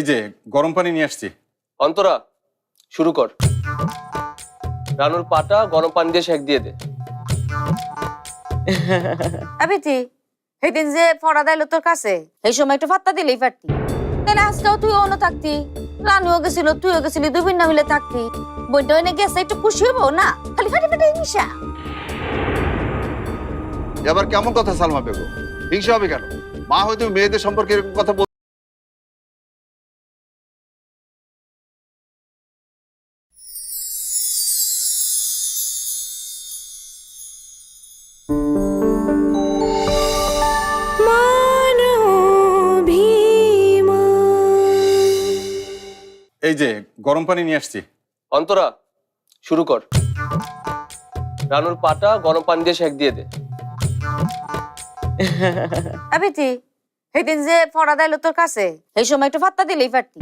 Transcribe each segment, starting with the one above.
এই যে গরম পানি নিয়ে আসছি। অন্তরা শুরু কর। রানুর পাটা গরম পানি দিয়ে সেক দিয়ে দে। আবিতি সেদিন যে পড়া দিল তোর কাছে এই সময় একটু ফাত্তা দিলেই পারতি। তাহলে আজকেও তুই অন্য থাকতি। রানুও গেছিল তুইও গেছিলি দুই না মিলে থাকতি। বইটা এনে গেছে একটু খুশি হব না? খালি ফাটি ফাটি মিশা এবার কেমন কথা সালমা বেগম? হিংসা হবে কেন? মা হয়তো মেয়েদের সম্পর্কে এরকম কথা গরম পানি নিয়ে আসছি। অন্তরা শুরু কর। রানুর পাটা গরম পানি দিয়ে সেক দিয়ে দে। আবিতি সেদিন যে পড়া দিল তোর কাছে এই সময় একটু ফাত্তা দিলেই পারতি।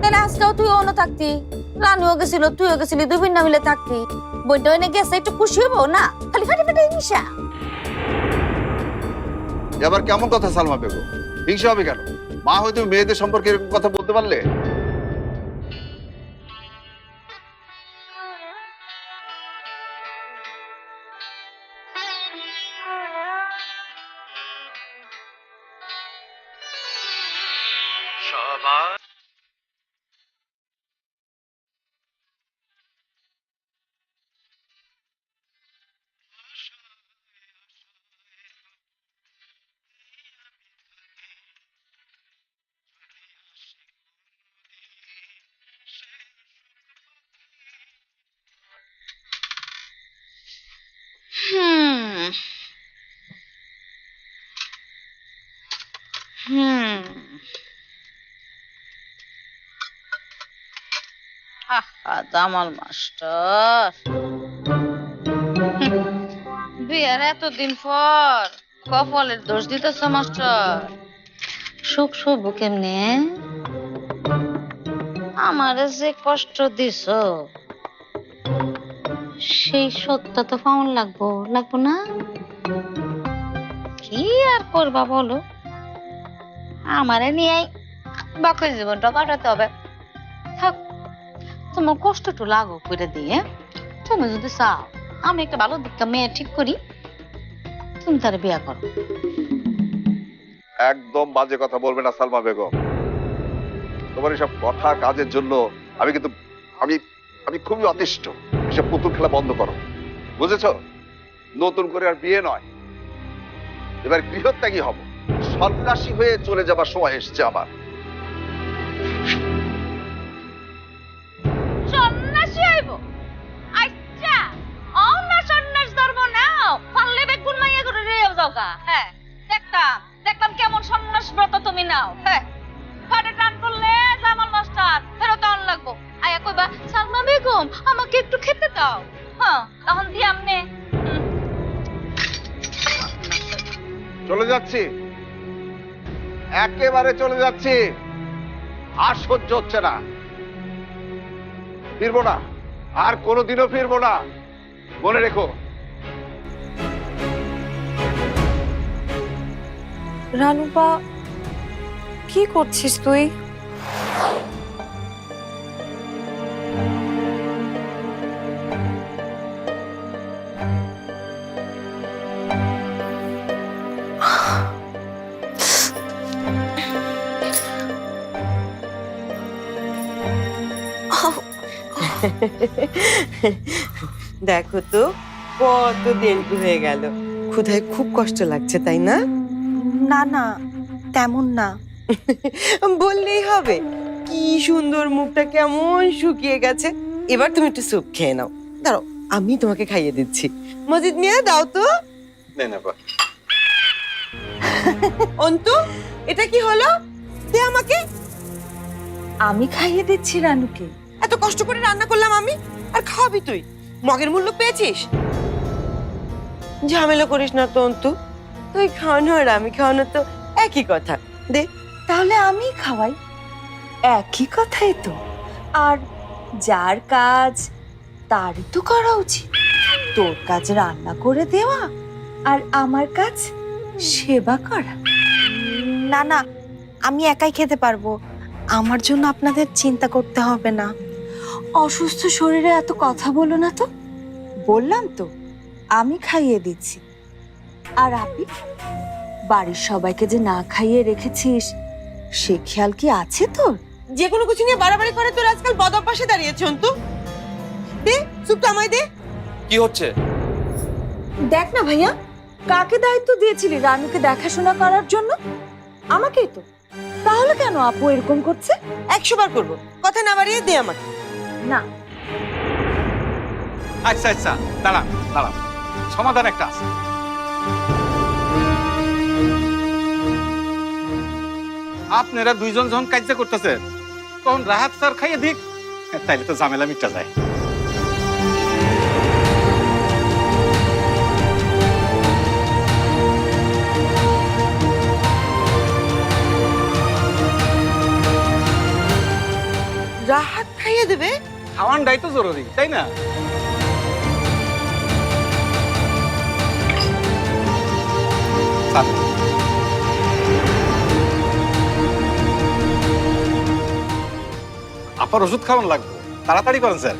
তাহলে আজকেও তুই অন্য থাকতি রানুও গেছিল তুইও গেছিলি দুই না মিলে থাকতি। বইটা এনে গেছে একটু খুশি হব না? খালি ফাটি ফাটি মিশা এবার কেমন কথা সালমা বেগম? হিংসা হবে কেন? মা হয়তো মেয়েদের সম্পর্কে এরকম কথা বলতে পারলে? মাস্টার। এতদিন পর কপালের দোষ দিতেছ মাস্টার। সুখ কেমনে? আমারে যে কষ্ট দিছ, সেই সত্য তো পাউন লাগবো লাগবো না? কি আর করবা বলো? আমারে নিয়ে বাকি জীবনটা কাটাতে হবে। থাক তোমার কষ্টটা লাগো করে দিয়ে তুমি যদি চাও, আমি একটা ভালো দিকটা মেয়ে ঠিক করি, তুমি তার বিয়া করো। একদম বাজে কথা বলবে না সালমা বেগম। তোমার এসব কথা কাজের জন্য আমি কিন্তু, আমি আমি খুবই অতিষ্ঠ। এসব পুতুল খেলা বন্ধ করো। বুঝেছ? নতুন করে আর বিয়ে নয়। এবার গৃহত্যাগী হব। সন্ন্যাসী হয়ে চলে যাবার সময় এসছে আমার। হ্যাঁ দেখতাম কেমন সন্ন্যাস ব্রত তুমি নাও হ্যাঁ। টান করলে জামাল মাস্টার, ফেরত লাগবো। আয়া কইবা, সালমা বেগম, আমাকে একটু খেতে দাও। হ্যাঁ তখন দিয়ে আমনে চলে যাচ্ছি। একেবারে চলে যাচ্ছি। আর সহ্য হচ্ছে না। ফিরবো না। আর কোনোদিনও ফিরবো না। মনে রেখো। রানুপা, কি করছিস তুই? দেখো তো, কত হয়ে গেল। ক্ষুধায় খুব কষ্ট লাগছে, তাই না? না না তেমন না। বললেই হবে। কি সুন্দর মুখটা কেমন শুকিয়ে গেছে। এবার তুমি একটু স্যুপ খেয়ে নাও। দাঁড়াও আমি তোমাকে খাইয়ে দিচ্ছি। মজিদ মিয়া দাও তো। অন্তু এটা কি হলো? দে আমাকে। আমি খাইয়ে দিচ্ছি রানুকে। এত কষ্ট করে রান্না করলাম আমি? আর খাওয়াবি তুই? মগের মূল্য পেয়েছিস? ঝামেলা করিস না তো অন্তু। তুই খাওয়ানো আর আমি খাওয়ানো তো একই কথা। দে, তাহলে আমি খাওয়াই। একই কথাই তো। আর যার কাজ, তারই তো করা উচিত। তোর কাজ রান্না করে দেওয়া আর আমার কাজ সেবা করা। না না, আমি একাই খেতে পারব। আমার জন্য আপনাদের চিন্তা করতে হবে না। অসুস্থ শরীরে এত কথা বলো না তো। বললাম তো, আমি খাইয়ে দিচ্ছি। আর আপনি বাড়ির সবাইকে যে না খাইয়ে রেখেছিস সে খেয়াল কি আছে তোর? যে কোনো কিছু নিয়ে বাড়াবাড়ি করে তোর আজকাল বদ অভ্যাসে দাঁড়িয়েছ অন্তু। দে স্যুপটা আমায় দে। কি হচ্ছে? দেখ না ভাইয়া কাকে দায়িত্ব দিয়েছিলি রানুকে দেখাশোনা করার জন্য? আমাকেই তো। তাহলে কেন আপু এরকম করছে? একশো বার করব। কথা না বাড়িয়ে দে আমাকে। না। আচ্ছা আচ্ছা দাঁড়া দাঁড়ান সমাধান একটা আছে। আপনারা দুইজন যখন কার্য করতেছেন তখন রাহাত স্যার খাইয়ে দিক। তাইলে তো ঝামেলা মিটা যায়। রাহাত খাইয়ে দেবে? খাওয়ানটাই তো জরুরি তাই না? আপার ওষুধ খাওয়ান লাগবে। তাড়াতাড়ি করেন স্যার।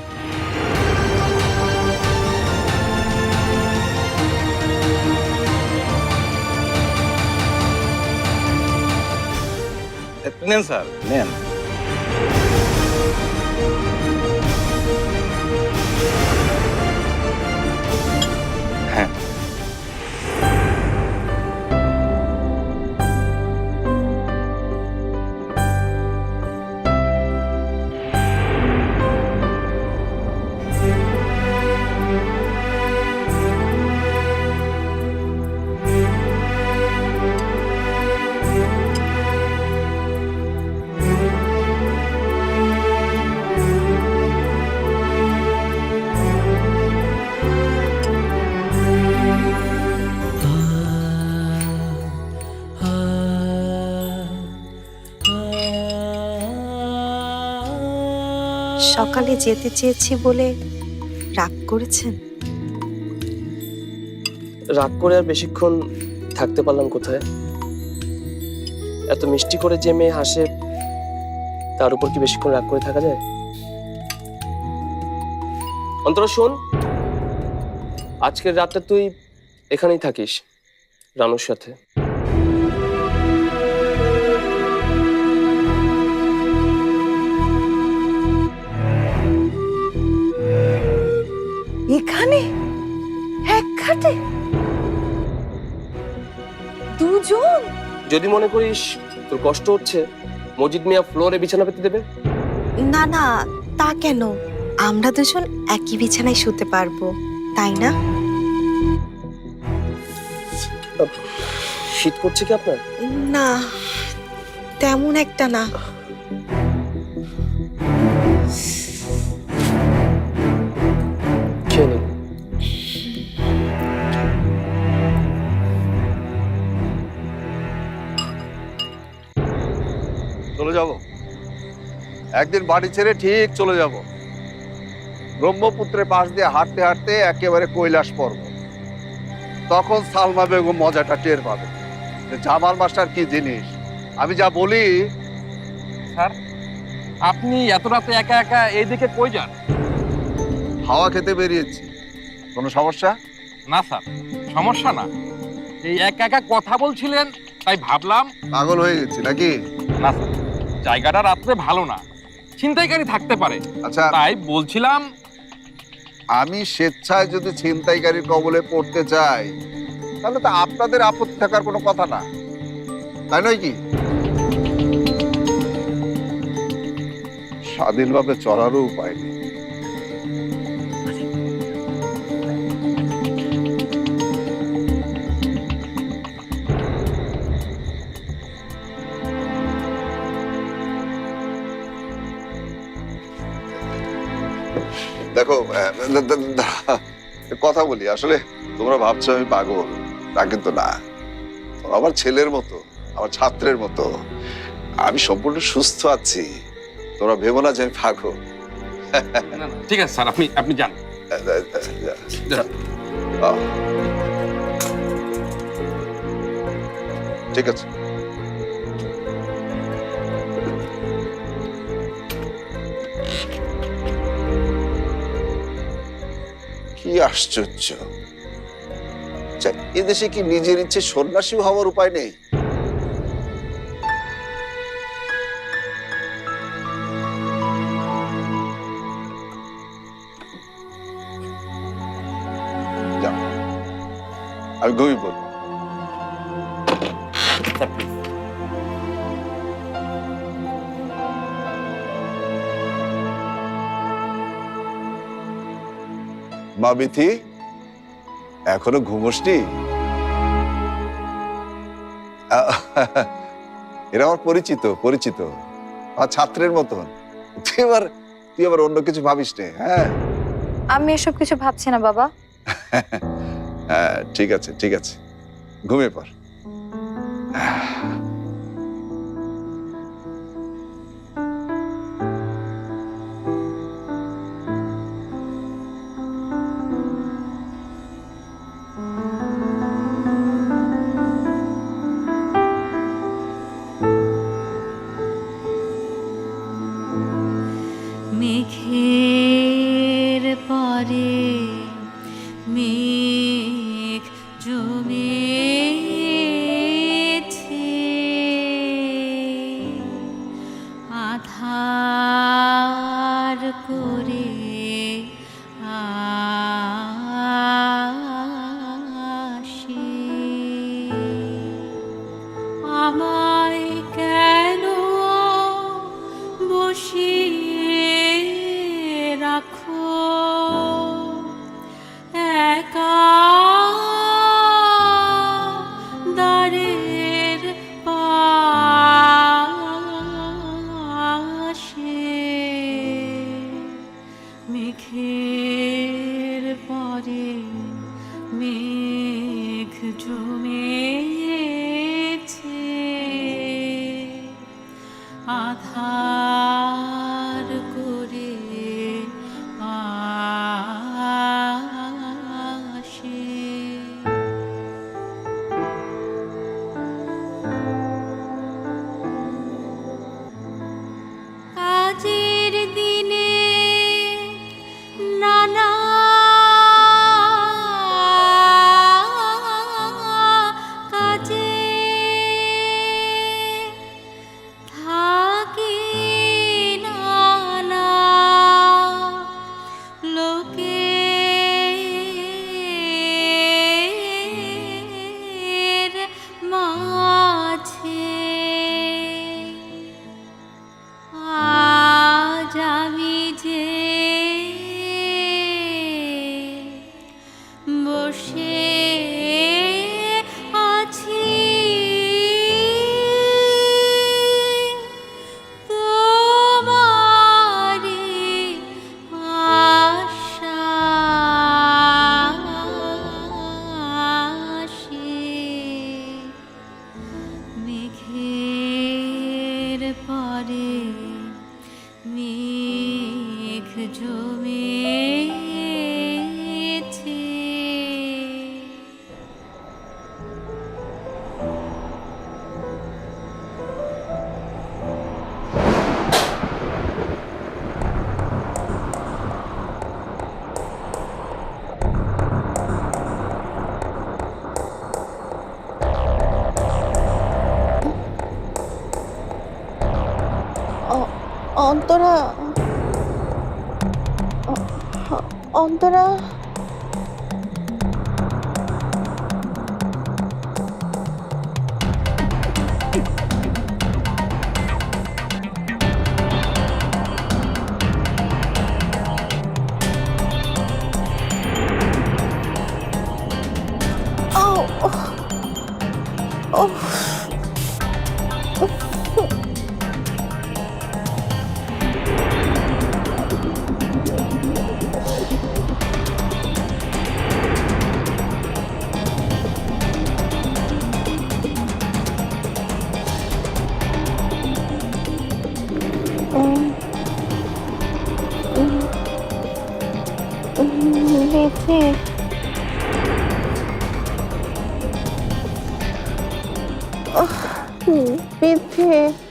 নেন স্যার। নেন। সকালে যেতে চেয়েছি বলে রাগ করেছেন? রাগ করে আর বেশিক্ষণ থাকতে পারলাম কোথায়? এত মিষ্টি করে যে মেয়ে হাসে, তার উপর কি বেশিক্ষণ রাগ করে থাকা যায়? অন্তরা, শোন। আজকের রাতটা তুই এখানেই থাকিস, রানুর সাথে। এখানে এক খাটে দুজন? যদি মনে করিস তোর কষ্ট হচ্ছে মজিদ মিয়া ফ্লোরে বিছানা পেতে দেবে? না না তা কেন? আমরা দুজন একই বিছানায় শুতে পারব তাই না? শীত করছে কি আপনার? না তেমন একটা না। একদিন বাড়ি ছেড়ে ঠিক চলে যাব। ব্রহ্মপুত্রের পাশ দিয়ে হাঁটতে হাঁটতে একেবারে কৈলাস পর্ব তখন সালমা বেগম মজাটা টের পাবে যে জামাল মাস্টার কি জিনিস? আমি যা বলি স্যার আপনি এত রাতে একা একা এইদিকে কই যান? হাওয়া খেতে বেরিয়েছি। কোনো সমস্যা? না স্যার সমস্যা না। এই একা একা কথা বলছিলেন তাই ভাবলাম পাগল হয়ে গেছি নাকি? না স্যার জায়গাটা রাত্রে ভালো না। ছিনতাইকারী থাকতে পারে। আচ্ছা। তাই বলছিলাম আমি স্বেচ্ছায় যদি ছিনতাইকারীর কবলে পড়তে চাই তাহলে তো আপনাদের আপত্তি থাকার কোনো কথা না। তাই নয় কি? স্বাধীনভাবে চলারও উপায় নেই। কথা বলি আসলে তোমরা ভাবছ আমি পাগল। তা কিন্তু না। আমার ছেলের মতো আমার ছাত্রের মতো আমি সম্পূর্ণ সুস্থ আছি। তোমরা ভেবো না যে আমি পাগল। ঠিক আছে স্যার আপনি আপনি যান। ঠিক আছে। আশ্চর্য। আচ্ছা, এদেশে কি নিজের ইচ্ছে সন্ন্যাসী হওয়ার উপায় নেই? আমি ঘুমিয়ে পড়ব। মা বিথি এখনও ঘুমোসনি? এরা আমার পরিচিত পরিচিত। আর ছাত্রের মতন। তুই আবার তুই আবার অন্য কিছু ভাবিস নে হ্যাঁ? আমি এসব কিছু ভাবছি না বাবা। হ্যাঁ ঠিক আছে ঠিক আছে। ঘুমিয়ে পড়। 어, 어, 안 떨어요. অন্তরা Bekle. Oh, Bibi.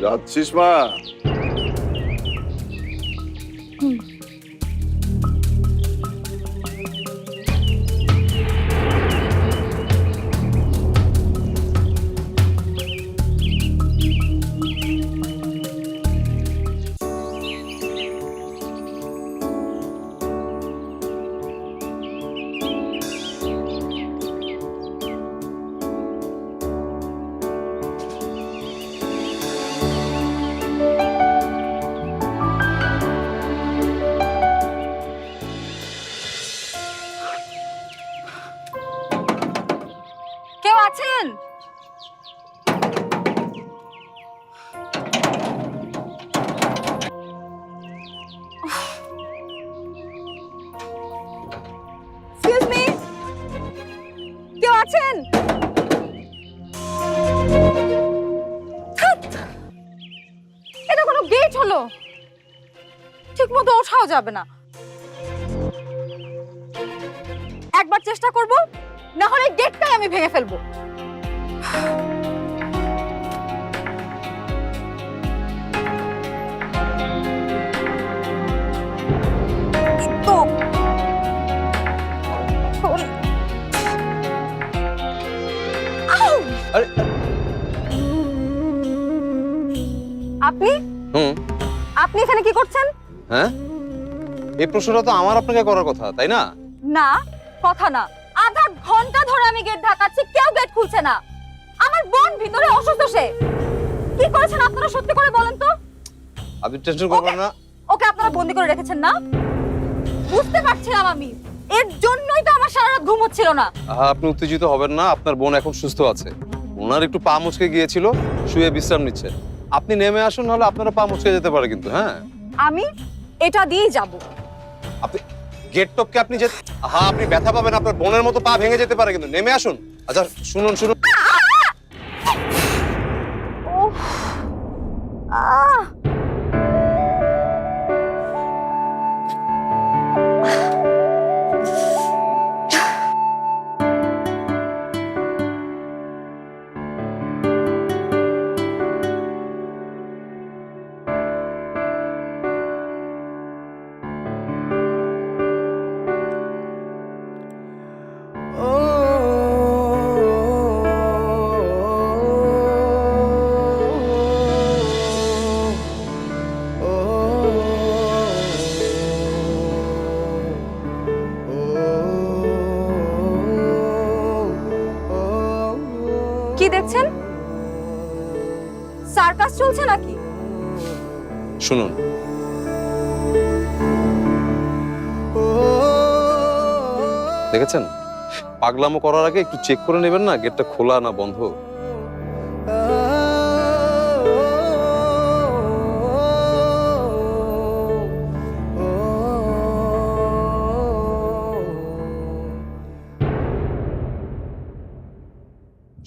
যাচ্ছিস মা যাবে না। একবার চেষ্টা করব না হলে গেটটাই আমি ভেঙে ফেলব। আপনি? হুম। আপনি এখানে কি করছেন? হ্যাঁ? এই প্রশ্নটা তো আমার আপনাকে করার কথা তাই না? না কথা না। আধা ঘণ্টা ধরে আমি গেট ঢাকাচ্ছি কেউ গেট খুলছে না। আমার বোন ভিতরে অসুস্থ সে। কি করেছেন আপনারা সত্যি করে বলেন তো? আপনি টেনশন করবেন না। ওকে আপনারা বন্দি করে রেখেছেন না? বুঝতে পারছিলাম আমি। এর জন্যই তো আমার সারা রাত ঘুম হচ্ছিল না। আপনি উত্তেজিত হবেন না আপনার বোন এখন সুস্থ আছে। ওনার একটু পা মুচকে গিয়েছিল শুয়ে বিশ্রাম নিচ্ছে। আপনি নেমে আসুন নাহলে আপনারা পা মুচকে যেতে পারে কিন্তু হ্যাঁ? আমি এটা দিয়েই যাব। আপনি গেট টপকে আপনি যে হ্যাঁ আপনি ব্যথা পাবেন, আপনার বোনের মতো পা ভেঙে যেতে পারে কিন্তু। নেমে আসুন। আচ্ছা শুনুন শুনুন। আহ দেখেছেন? পাগলামো করার আগে একটু চেক করে নেবেন না গেটটা খোলা না বন্ধ।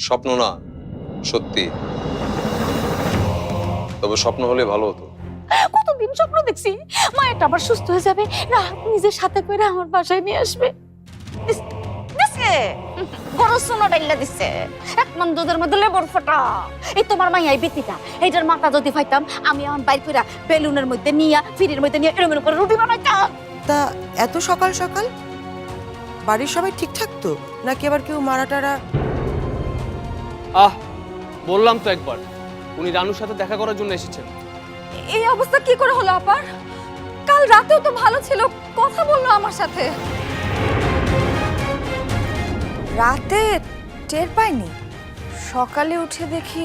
স্বপ্ন না, সত্যি। তবে স্বপ্ন হলে ভালো হতো। কতদিন স্বপ্ন দেখছি? মায়েরটা আবার সুস্থ হয়ে যাবে। না, নিজের সাথে করে আমার বাসায় নিয়ে আসবে। দিছে গরজ সোনা ডাইলা দিছে এক মন দুধের মধ্যে লেবর ফোটা। এই তোমার মাইয়াই বিতিটা। এইটার মাথা যদি পাইতাম আমি আমার বাইর কইরা বেলুনের মধ্যে নিয়া ফিরির মধ্যে নিয়ে করে রুটি বানাইতাম। তা এত সকাল সকাল? বাড়ির সবাই ঠিকঠাক তো? নাকি আবার কেউ মারা টারা আহ বললাম তো একবার উনি রানুর সাথে দেখা করার জন্য এসেছেন। এই অবস্থা কি করে হলো আপার? কাল রাতেও তো ভালো ছিল কথা বলল আমার সাথে। রাতে টের পাইনি? সকালে উঠে দেখি